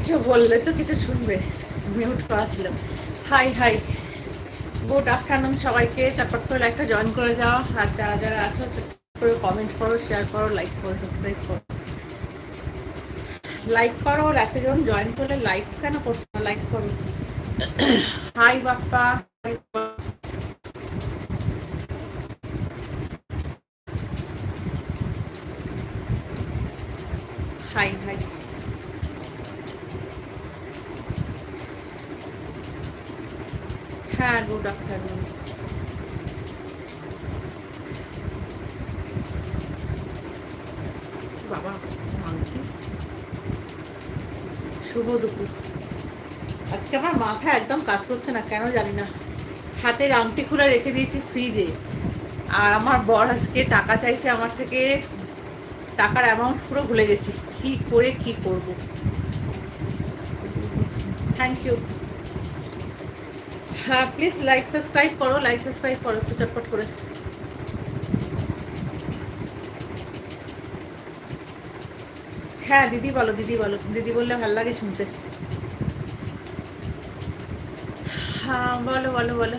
কিছু বললে তো কিছু শুনবে। মিউট করা ছিল হাই হাই। গুড আফটারনুন সবাইকে। চটপট করে লাইকটা জয়েন করে যাও। আর যারা যারা আছো করে কমেন্ট করো শেয়ার করো লাইক করো সাবস্ক্রাইব করো। লাইক করো, আর এতজন জয়েন করলে লাইক কেন করছ না? লাইক করো। হাই, বাপ্পা। হাই হাই হ্যাঁ গুড আফটারনুন বাবা মাংকি শুভ দুপুর। আজকে আমার মাথা একদম কাজ করছে না, কেন জানি না। হাতের আংটি খুলে রেখে দিয়েছি ফ্রিজে। আর আমার বর আজকে টাকা চাইছে আমার থেকে, টাকার অ্যামাউন্ট পুরো ভুলে গেছি। কি করে কি করব? থ্যাংক ইউ হ্যাঁ প্লিজ লাইক সাবস্ক্রাইব করো লাইক সাবস্ক্রাইব করো, একটু চটপট করে। হ্যাঁ দিদি বলো দিদি বলো। দিদি বললে ভালো লাগে শুনতে। হ্যাঁ বলো বলো বলো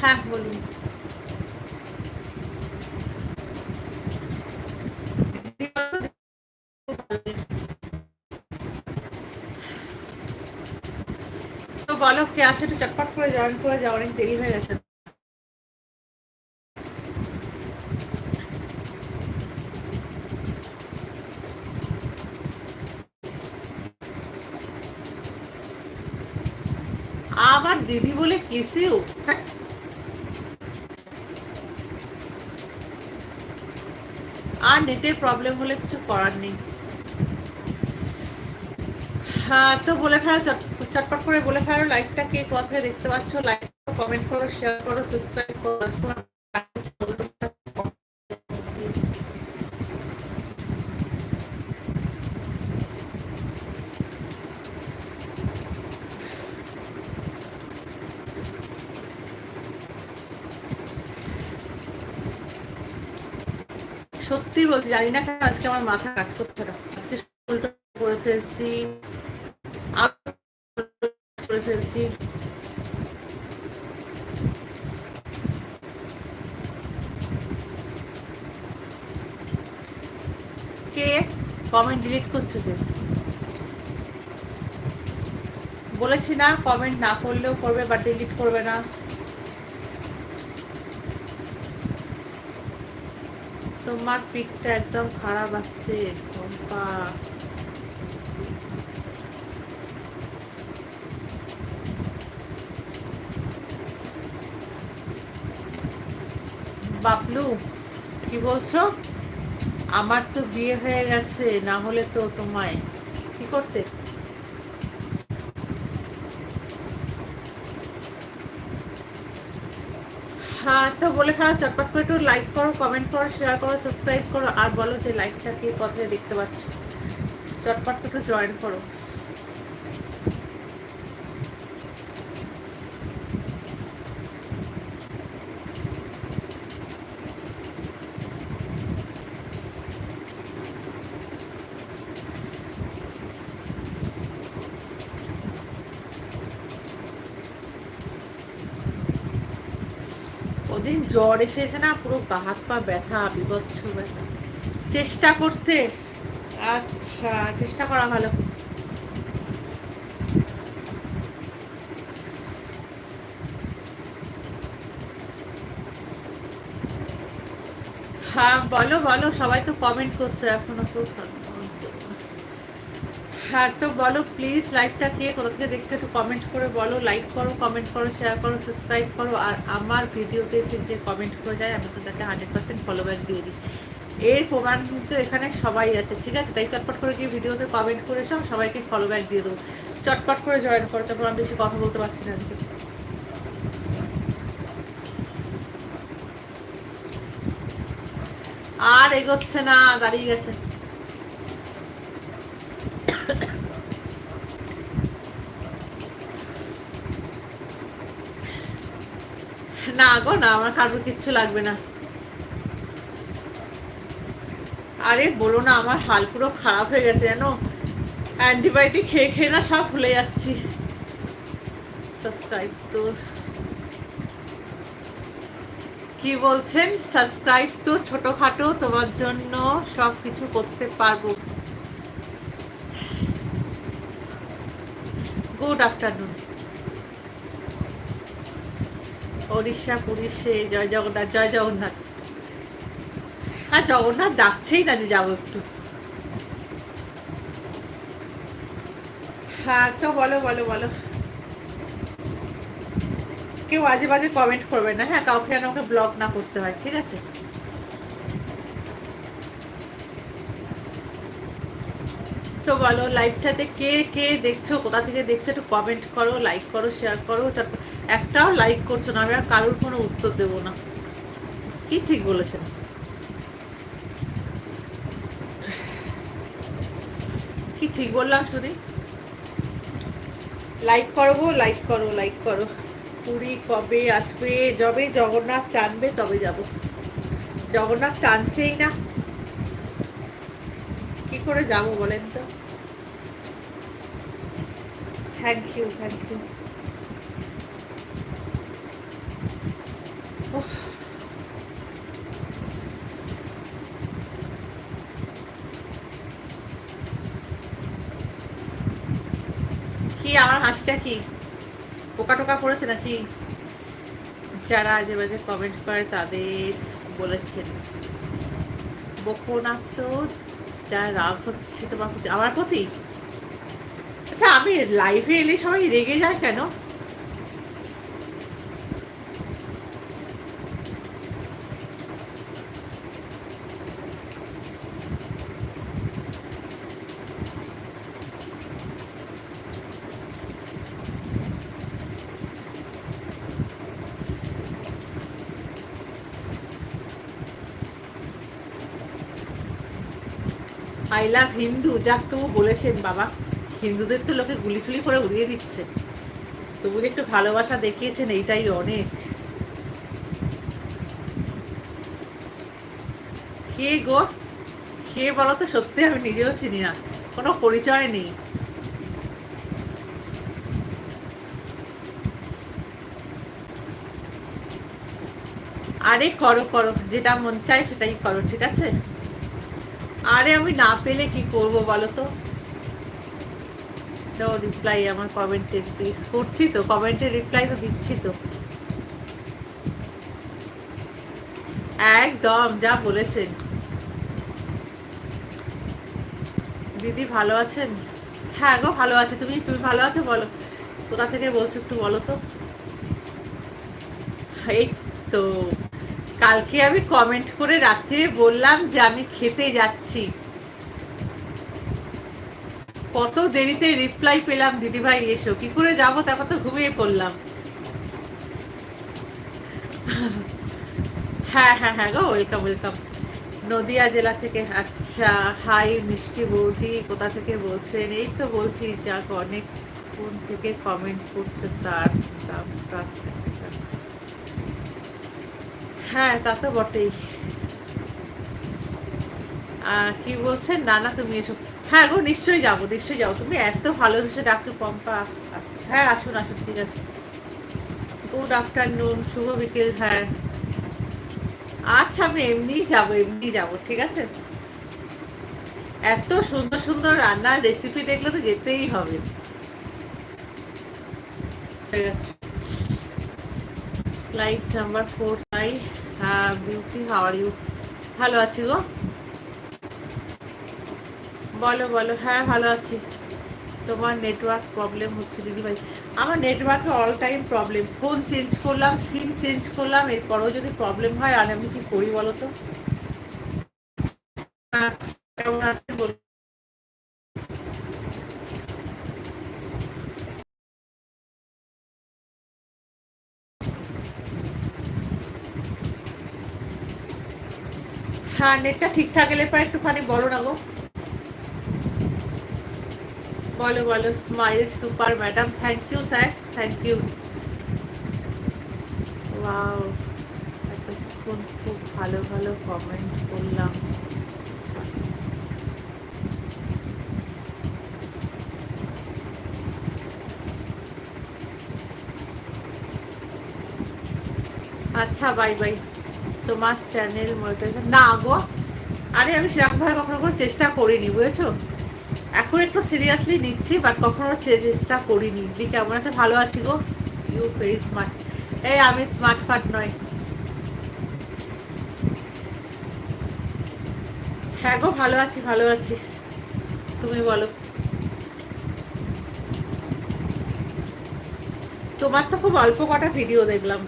হ্যাঁ বলুন তো বলো কে আছে একটু চটপট করে জয়েন করে যাও, অনেক দেরি হয়ে গেছে। আবার দিদি বলে কেসেও আর নেটের প্রবলেম হলে কিছু করার নেই। হ্যাঁ তো বলে ফেলো চট- চটপট করে বলে ফেলো লাইভটা কে কোথায় দেখতে পাচ্ছ লাইক কমেন্ট করো শেয়ার করো সাবস্ক্রাইব করো সত্যি বলছি, জানি না কেন আজকে আমার মাথা কাজ করছে না। কে কমেন্ট ডিলিট করছে কে বলেছি না কমেন্ট না করলেও করবে বা ডিলিট করবে না। তোমার পিকটা একদম খারাপ আসছে কম্পা বাবলু, কি বলছো? আমার তো বিয়ে হয়ে গেছে, না হলে তো তোমায়। কি করতে? হ্যাঁ তো বলে হ্যাঁ চটপট করে একটু লাইক করো কমেন্ট করো শেয়ার করো সাবস্ক্রাইব করো, আর বলো যে লাইকটা কে কোথায় দেখতে পাচ্ছ। চটপট একটু জয়েন করো। জ্বর এসেছে না, পুরো গা হাত পা ব্যথা, বিভৎস ব্যথা। চেষ্টা করতে। আচ্ছা চেষ্টা করা ভালো। হ্যাঁ বলো বলো, সবাই তো কমেন্ট করছে এখনও। তো হ্যাঁ তো বলো প্লিজ লাইভটা কে কোথা থেকে দেখছ একটু কমেন্ট করে বলো লাইক করো কমেন্ট করো শেয়ার করো সাবস্ক্রাইব করো, আর আমার ভিডিওতে এসে যে কমেন্ট করে যায়, আমি তো তাকে হান্ড্রেড পার্সেন্ট ফলো ব্যাক দিয়ে দিই। এর প্রমাণ কিন্তু এখানে সবাই আছে, ঠিক আছে? তাই চটপট করে গিয়ে ভিডিওতে কমেন্ট করে এসো সবাইকে ফলোব্যাক দিয়ে দেবো। চটপট করে জয়েন করো, তারপর আমি বেশি কথা বলতে পারছি না আজকে। আর এগোচ্ছে না, দাঁড়িয়ে গেছে। না গো, না, আমার কারোর কিচ্ছু লাগবে না। আরে বলো না, আমার হাল পুরো খারাপ হয়ে গেছে জানো? অ্যান্টিবায়োটিক খেয়ে খেয়ে না সব ভুলে যাচ্ছি। সাবস্ক্রাইব তো। কি বলছেন? সাবস্ক্রাইব তো ছোটোখাটো, তোমার জন্য সব কিছু করতে পারব। গুড আফটারনুন ওড়িশা, পুরীশে, জয় জগন্নাথ জয় জগন্নাথ। হ্যাঁ জগন্নাথ ডাকছেই না যে যাব একটু। হ্যাঁ তো বলো বলো বলো। কেউ আজে বাজে কমেন্ট করবে না। হ্যাঁ কাউকে যেন ওকে ব্লক না করতে হয়, ঠিক আছে? তো বলো লাইভটাতে কে কে দেখছ, কোথা থেকে দেখছ, একটু কমেন্ট করো লাইক করো শেয়ার করো একটাও লাইক করছ না, আমি আর কারোর কোনো উত্তর দেবো না। কি ঠিক বলেছেন? কি ঠিক বললাম, শুনি? লাইক করো গো লাইক করো লাইক করো। পুরী কবে আসবে? যবে জগন্নাথ টানবে, তবে যাব। জগন্নাথ টানছেই না। কি করে যাব বলেন তো? থ্যাংক ইউ থ্যাংক ইউ কি আমার হাসিটা কি? পোকা টোকা পড়েছে নাকি? যারা আজে বাজে কমেন্ট করে তাদের বলেছেন। বকনা তো যা রাগ হচ্ছে তোমার প্রতি, আমার প্রতি? আচ্ছা আমি লাইভে এলে সবাই রেগে যায় কেন? লাভ হিন্দু যাক তবু বলেছেন বাবা। হিন্দুদের তো লোকে গুলি ফুলি করে উড়িয়ে দিচ্ছে। তবু যে একটু ভালোবাসা দেখিয়েছেন, এইটাই অনেক। কে গো? কে বলো তো সত্যি আমি নিজেও চিনি না। কোনো পরিচয় নেই। আরে করো করো। যেটা মন চাই সেটাই করো, ঠিক আছে? আরে আমি না পেলে কি করব বলো তো? দাও রিপ্লাই আমার কমেন্টে প্লিজ করছি তো কমেন্টে রিপ্লাই তো দিচ্ছি তো। একদম, যা বলেছেন। দিদি ভালো আছেন? হ্যাঁ গো, ভালো আছে। তুমি তুমি ভালো আছো বলো? কোথা থেকে বলছো একটু বলো তো? এই তো। কালকে আমি কমেন্ট করে রাত্রে বললাম যে আমি খেতে যাচ্ছি। কত দেরিতে রিপ্লাই পেলাম, দিদিভাই, এসো। কি করে যাব? তারপর তো ঘুমিয়ে পড়লাম। হ্যাঁ হ্যাঁ হ্যাঁ গো ওয়েলকাম ওয়েলকাম নদিয়া জেলা থেকে আচ্ছা হাই মিষ্টি বৌদি, কোথা থেকে বলছেন? এই তো বলছি, যাক অনেক কোন থেকে কমেন্ট করছে তার দামটা হ্যাঁ তা তো বটেই। কি বলছেন? না না তুমি এসো। হ্যাঁ গো, নিশ্চয়ই যাব নিশ্চয়ই যাব। তুমি এত ভালোবেসে ডাকছো, পম্পা। হ্যাঁ আসুন আসুন, ঠিক আছে। গুড আফটারনুন শুভ বিকেল হ্যাঁ। আচ্ছা আমি এমনিই যাব এমনিই যাব, ঠিক আছে? এত সুন্দর সুন্দর রান্নার রেসিপি দেখলে তো যেতেই হবে। ঠিক আছে। Like number four beauty how are you ভালো আছি গো। বলো বলো হ্যাঁ ভালো আছি। তোমার নেটওয়ার্ক প্রবলেম হচ্ছে দিদিভাই। আমার নেটওয়ার্কে all time problem phone change করলাম সিম চেঞ্জ করলাম এরপরেও যদি প্রবলেম হয় আর আমি কি করি বলো তো? আচ্ছা, কেমন আছে বলো হ্যাঁ নেটটা ঠিকঠাক এলে পর একটুখানি বলো না গো। বলো বলো smile super madam thank you sir thank you wow এতক্ষণ খুব ভালো ভালো কমেন্ট করলাম। আচ্ছা বাই বাই তোমার চ্যানেল মনিটাইজেশন না গো। আরে, আমি সেরকমভাবে কখনো কোনো চেষ্টা করিনি, বুঝেছ? এখন একটু সিরিয়াসলি নিচ্ছি বাট কখনো চেষ্টা করিনি। দি, কেমন আছে? ভালো আছি গো? ইউ ভেরি স্মার্ট এই, আমি স্মার্ট ফাট নয় হ্যাঁ গো, ভালো আছি ভালো আছি। তুমি বলো। তোমার তো খুব অল্প কটা ভিডিও দেখলাম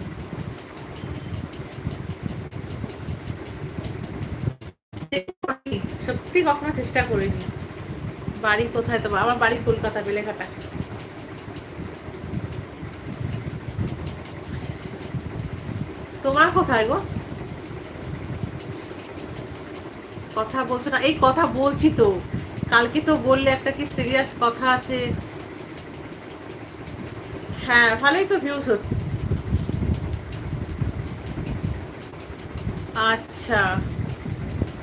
সত্যি কখনো চেষ্টা করিনি। বাড়ি কোথায় তোমার? আমার বাড়ি কলকাতা, বেলেঘাটা। তোমার কোথায় গো? কথা বলছো না, এই কথা বলছি তো। কালকে তো বললে একটা কি সিরিয়াস কথা আছে। হ্যাঁ ভালোই তো ভিউজ হচ্ছে। আচ্ছা।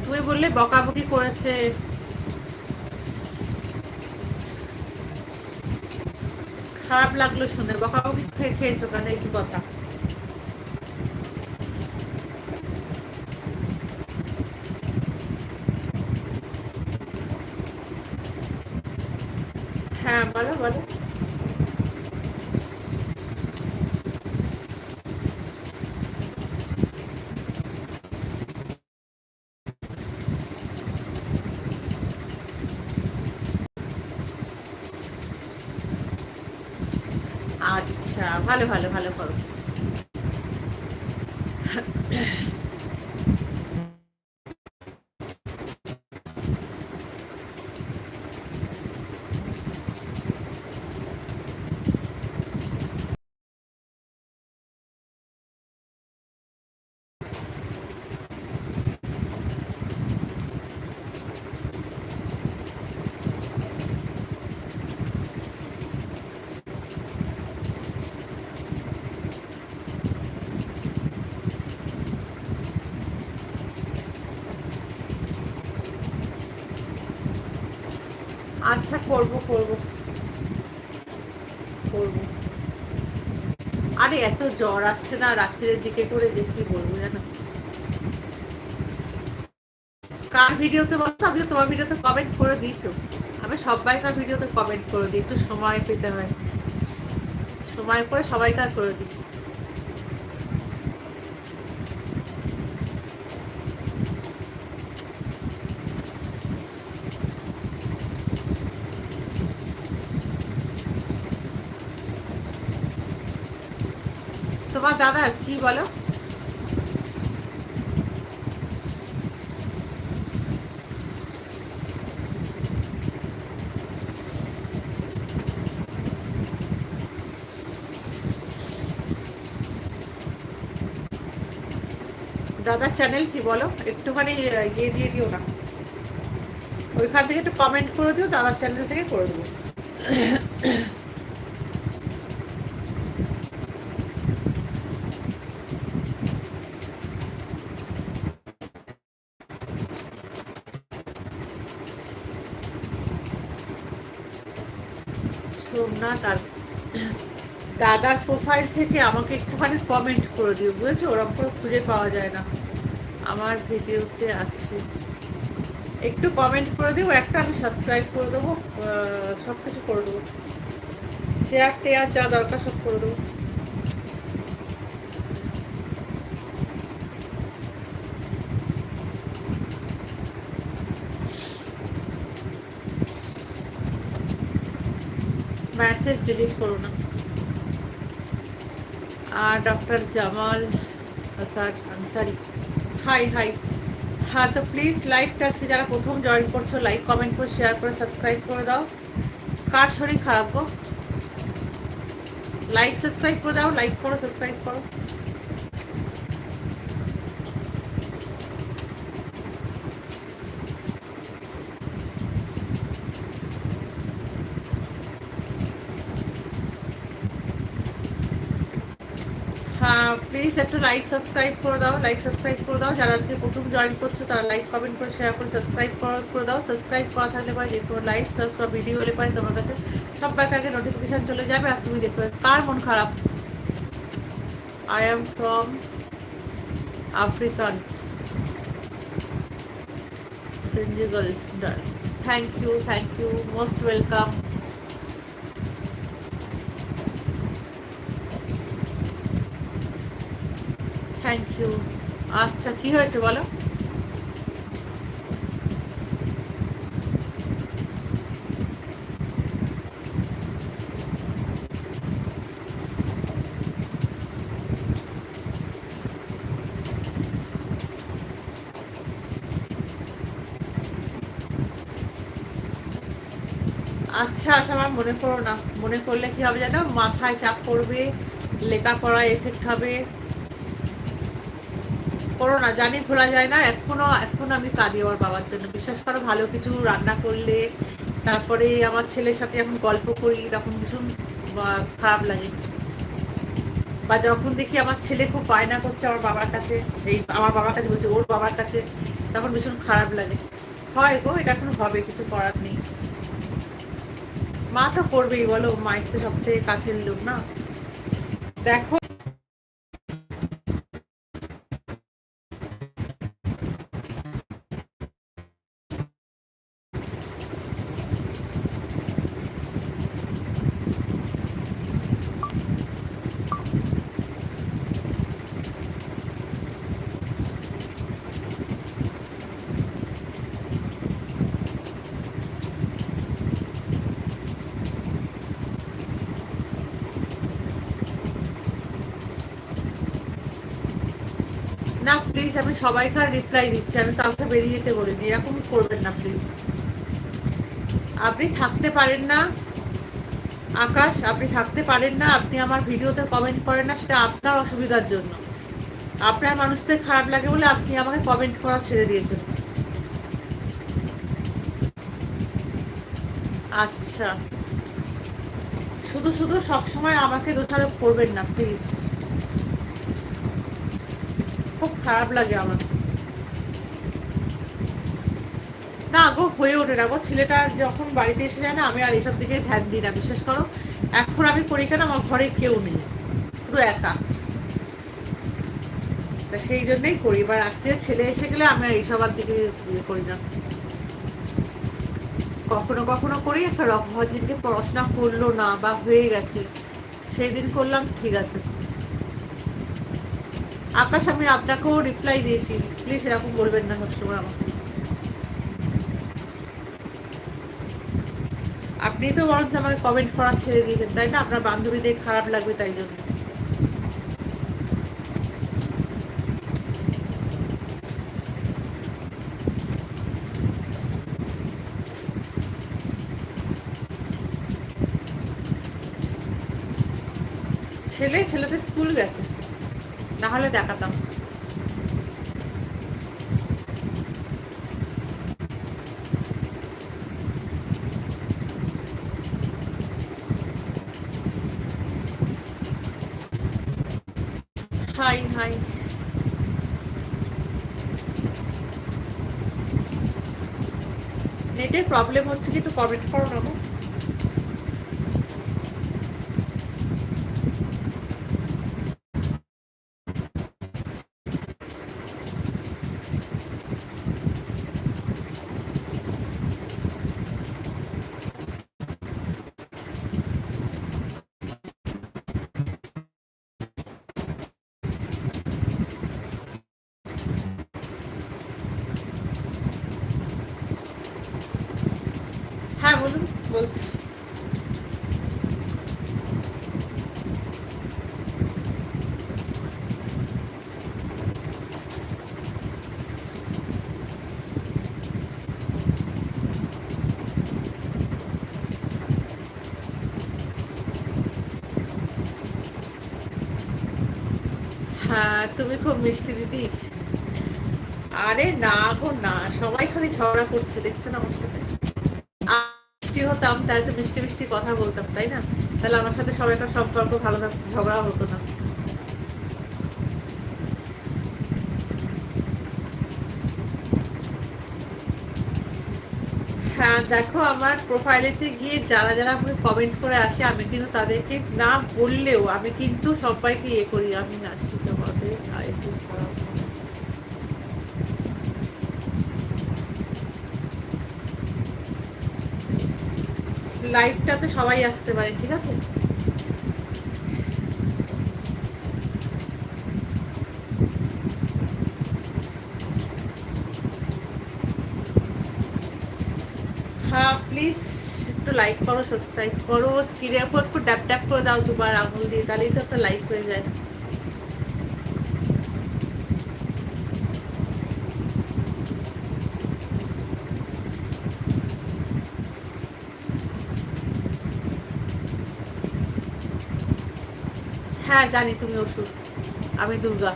তুমি বললে বকাবকি করেছে। খারাপ লাগল শুনে বকাবকি খেয়ে খেয়েছো কেন? কি কথা? হ্যাঁ বলো বলো আচ্ছা ভালো ভালো ভালো আচ্ছা আরে, এত জ্বর আসছে না রাত্রের দিকে করে দেখি বলব জানো? কার ভিডিওতে বলতো? আমি তোমার ভিডিওতে কমেন্ট করে দিই তো। আমি সবাইকার ভিডিওতে কমেন্ট করে দিই, একটু সময় পেতে হয়। সময় করে সবাইকার করে দিই। তোমার দাদা, কি বলো? দাদা চ্যানেল কি বলো? একটুখানি ইয়ে দিয়ে দিও না। ওইখান থেকে একটু কমেন্ট করে দিও, দাদার চ্যানেল থেকে করে দেবো। সোমনাথ তার দাদার প্রোফাইল থেকে আমাকে একটুখানি কমেন্ট করে দিও, বুঝেছ? ওরকম করে খুঁজে পাওয়া যায় না। আমার ভিডিওতে আছে। একটু কমেন্ট করে দিও, একটা আমি সাবস্ক্রাইব করে দেবো সব কিছু করে দেবো। শেয়ার টেয়ার যা দরকার সব করে দেবো। মেসেজ ডিলিট করো না। আর doctor Jamal Asad Ansari, hi hi. হ্যাঁ তো প্লিজ লাইভটা আজকে যারা প্রথম জয়েন করছ লাইক কমেন্ট করে শেয়ার করে সাবস্ক্রাইব করে দাও। কার শরীর খারাপ গো? লাইক সাবস্ক্রাইব করে দাও লাইক করো সাবস্ক্রাইব করো হ্যাঁ প্লিজ একটু লাইক সাবস্ক্রাইব করে দাও লাইক সাবস্ক্রাইব করে দাও যারা আজকে প্রথম জয়েন করছ তারা লাইক কমেন্ট করে শেয়ার করে সাবস্ক্রাইব করে দাও সাবস্ক্রাইব করা থাকলে পরে যে কোনো লাইক সার্চ বা ভিডিও হলে পরে তোমার কাছে সব ব্যাকে আগে নোটিফিকেশান চলে যাবে আর তুমি দেখতে পাবে কার মন খারাপ I am from African Senegal. Thank you, thank you. Most welcome. Thank আচ্ছা কি হয়েছে বলো? আচ্ছা আচ্ছা আমার মনে করো না। মনে করলে কি হবে জানো? মাথায় চাপ পড়বে, লেখাপড়ায় এফেক্ট হবে। করো না, জানি ভোলা যায় না। এখনও এখনও আমি কাঁদি আমার বাবার জন্য। বিশ্বাস করো, ভালো কিছু রান্না করলে, তারপরে আমার ছেলের সাথে যখন গল্প করি, তখন ভীষণ খারাপ লাগে। বা, যখন দেখি আমার ছেলে খুব বায়না করছে আমার বাবার কাছে, এই আমার বাবার কাছে বলছে, ওর বাবার কাছে, তখন ভীষণ খারাপ লাগে। হয় গো, এটা এখনও হবে, কিছু করার নেই। মা তো করবেই, বলো, মায়ের তো সব থেকে কাছের লোক না। দেখো না প্লিজ আমি সবাইকার রিপ্লাই দিচ্ছি, আমি কাউকে বেরিয়ে যেতে বলিনি, এরকম করবেন না প্লিজ আপনি থাকতে পারেন না, আকাশ, আপনি থাকতে পারেন না, আপনি আমার ভিডিওতে কমেন্ট করেন না, সেটা আপনার অসুবিধার জন্য। আপনার মানুষদের খারাপ লাগে বলে আপনি আমাকে কমেন্ট করা ছেড়ে দিয়েছেন। আচ্ছা। শুধু শুধু সবসময় আমাকে দোষারোপ করবেন না প্লিজ খুব খারাপ লাগে আমার। না গো, হয়ে ওঠে না গো। ছেলেটা যখন বাড়িতে এসে যায় না, আমি আর এসব দিকে ধ্যান দিই না, বিশ্বাস করো। এখন আমি করি কেন, আমার ঘরে কেউ নেই, পুরো একা। তা সেই জন্যই করি। এবার রাত্রে ছেলে এসে গেলে আমি এইসব আর দিকে ইয়ে করি না। কখনো কখনো করি, একটা রকম দিনকে পড়াশোনা করল না বা হয়ে গেছে। সেই দিন করলাম, ঠিক আছে। আকাশ আমি আপনাকেও রিপ্লাই দিয়েছি। প্লিজ এরকম বলবেন না সবসময় আমাকে। আপনি তো বরঞ্চ আমাকে কমেন্ট করা ছেড়ে দিয়েছেন, তাই না? আপনার বান্ধবীদের খারাপ লাগবে তাই জন্য। ছেলে ছেলেতে স্কুল গেছে। না হলে দেখাতাম। High high. নেটের প্রবলেম হচ্ছে কি? একটু কমেন্ট করো না হ্যাঁ বলুন বলছি হ্যাঁ তুমি খুব মিষ্টি দিদি। আরে না গো, না, সবাই খালি ঝগড়া করছে দেখছেন আমার সাথে? হতাম তাহলে তো মিষ্টি মিষ্টি কথা বলতাম, তাই না? তাহলে আমার সাথে সবাই একটা সম্পর্ক ভালো থাকতো ঝগড়া হতো না। হ্যাঁ দেখো আমার প্রোফাইলেতে গিয়ে যারা যারা আমাকে কমেন্ট করে আসে, আমি কিন্তু তাদেরকে না বললেও আমি কিন্তু সবাইকে ইয়ে করি, আমি আসি তোমাদের লাইভটাতে সবাই আসতে পারে, ঠিক আছে? হ্যাঁ প্লিজ একটু লাইক করো সাবস্ক্রাইব করো স্ক্রিনের উপর একটু ড্যাপ ড্যাপ করে দাও দুবার আঙুল দিয়ে, তাহলেই তো একটা লাইক হয়ে যায়। হ্যাঁ জানি তুমি ওষুধ। আমি দুর্গা।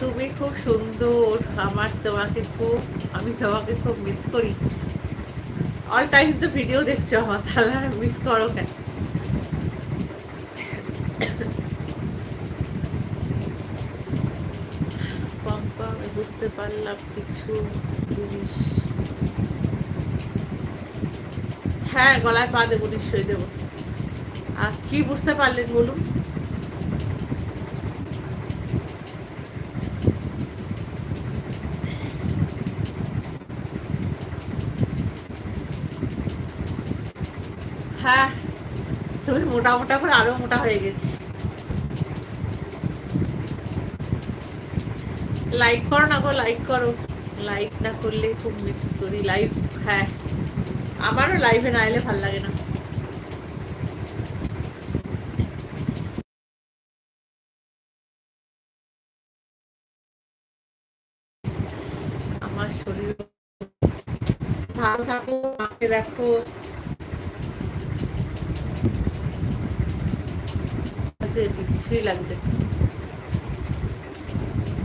তুমি খুব সুন্দর। আমার তোমাকে খুব, আমি তোমাকে খুব মিস করি। অল টাইম তো ভিডিও দেখছ আমার, তাহলে মিস করো কেন? বুঝতে পারলাম কিছু জিনিস। হ্যাঁ গলায় পা দেবো, নিশ্চয়ই দেবো। আর কি বুঝতে পারলেন বলুন? হ্যাঁ তুমি মোটা মোটা করে আরও মোটা হয়ে গেছি। লাইক করো না গো লাইক করো। লাইক না করলে খুব মিস করি। লাইভ হ্যাঁ। আমারও লাইভে না এলে ভালো লাগে না। আমার শরীর ভালো থাকো মাকে দেখো। বিচ্ছিরি লাগছে।